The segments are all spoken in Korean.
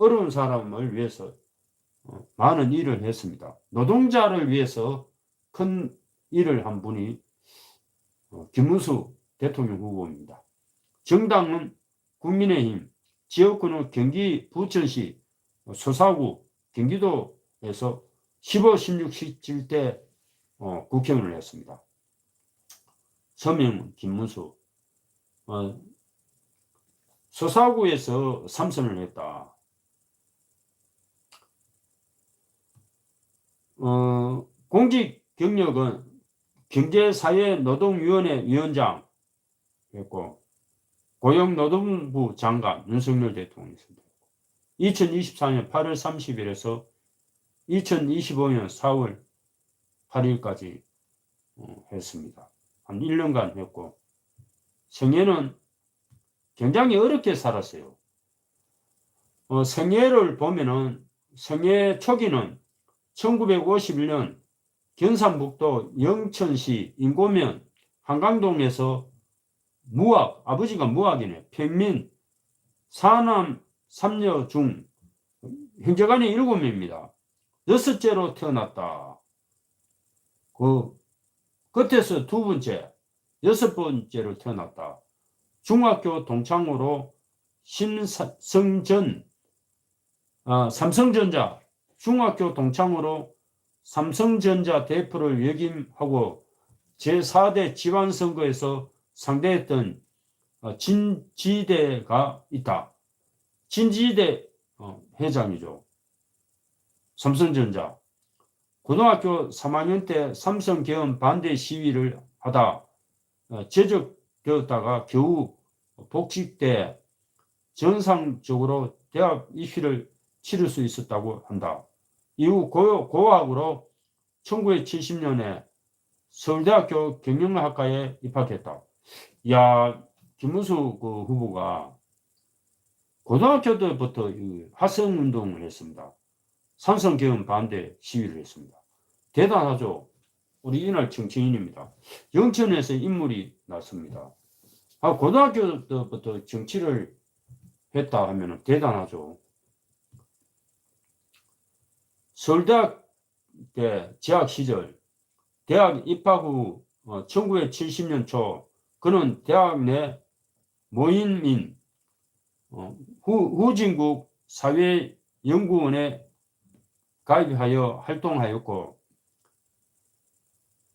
어려운 사람을 위해서 어, 많은 일을 했습니다. 노동자를 위해서 큰 일을 한 분이 어, 김문수 대통령 후보입니다. 정당은 국민의힘, 지역구는 경기 부천시 어, 소사구 경기도에서 15, 16, 17대 어, 국회의원을 했습니다. 서명은 김문수. 어, 소사구에서 삼선을 했다. 어, 공직 경력은 경제사회노동위원회 위원장 했고 고용노동부 장관 윤석열 대통령이었습니다. 2024년 8월 30일에서 2025년 4월 8일까지 어, 했습니다. 한 1년간 했고 생애는 굉장히 어렵게 살았어요. 어, 생애를 보면은 생애 초기는 1951년 경상북도 영천시 인고면 한강동에서 무학, 아버지가 무학이네. 평민, 사남, 삼녀 중 형제간이 일곱 명입니다. 여섯째로 태어났다. 그 끝에서 두 번째, 여섯 번째로 태어났다. 중학교 동창으로 신성전, 아, 삼성전자 중학교 동창으로 삼성전자 대표를 역임하고 제4대 지방선거에서 상대했던 어, 진지대가 있다. 진지대 어, 회장이죠. 삼성전자. 고등학교 3학년 때 삼성 개헌 반대 시위를 하다 어, 제적되었다가 겨우 복직돼 정상적으로 대학 입시를 치를 수 있었다고 한다. 이후 고, 고학으로 1970년에 서울대학교 경영학과에 입학했다. 야, 김문수 그 후보가 고등학교 때부터 학생 운동을 했습니다. 삼성 개헌 반대 시위를 했습니다. 대단하죠. 우리 이날 정치인입니다. 영천에서 인물이 났습니다. 아, 고등학교 때부터 정치를 했다 하면 대단하죠. 서울대학 때 재학 시절, 대학 입학 후 어, 1970년 초 그는 대학 내 모임인 어, 후, 후진국 사회연구원에 가입하여 활동하였고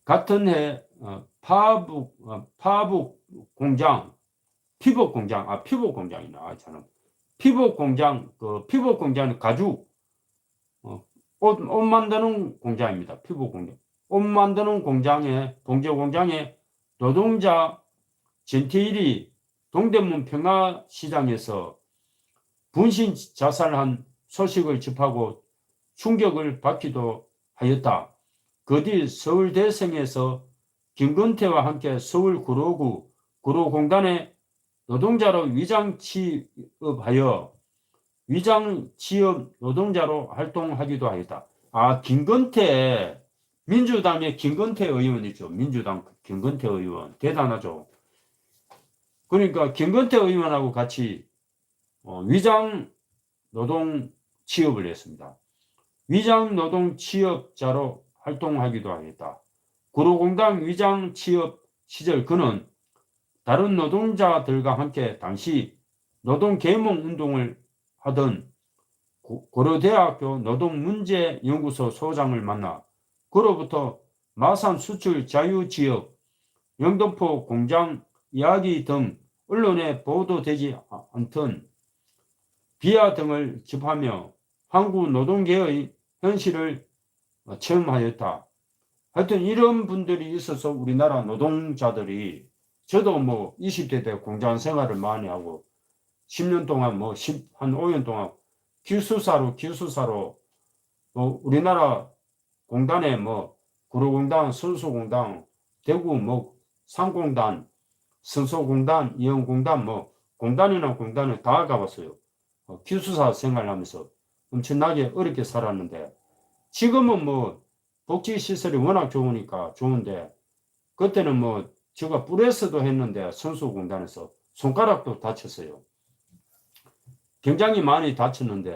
같은 해 어, 파북 어, 파북 공장 피복 공장 아 피복 공장이나 아, 저는 피복 공장 그 피복 공장은 가죽 어, 옷, 옷 만드는 공장입니다. 피복 공장 옷 만드는 공장에 봉제 공장에 노동자 전태일이 동대문 평화시장에서 분신 자살한 소식을 접하고 충격을 받기도 하였다. 그 뒤 서울대생에서 김건태와 함께 서울 구로구 구로공단에 노동자로 위장 취업하여 위장 취업 노동자로 활동하기도 하였다. 아, 김건태 민주당의 김건태 의원이죠. 민주당 김건태 의원 대단하죠. 그러니까 김건태 의원하고 같이 어, 위장 노동 취업을 했습니다. 위장 노동 취업자로 활동하기도 하겠다. 구로공단 위장 취업 시절 그는 다른 노동자들과 함께 당시 노동 계몽 운동을 하던 고려대학교 노동문제연구소 소장을 만나 그로부터 마산 수출 자유지역, 영등포 공장 이야기 등 언론에 보도되지 않던 비하 등을 접하며 한국 노동계의 현실을 체험하였다. 하여튼 이런 분들이 있어서 우리나라 노동자들이 저도 뭐 20대 때 공장 생활을 많이 하고 10년 동안 뭐 10, 한 5년 동안 기수사로 기수사로 뭐 우리나라 공단에 뭐 구로공단, 선수공단, 대구 뭐 상공단, 선소공단, 이영공단 뭐 공단이나 공단을 다 가봤어요. 어, 기수사 생활하면서 엄청나게 어렵게 살았는데 지금은 뭐 복지 시설이 워낙 좋으니까 좋은데 그때는 뭐 제가 프레스도 했는데 선수공단에서 손가락도 다쳤어요. 굉장히 많이 다쳤는데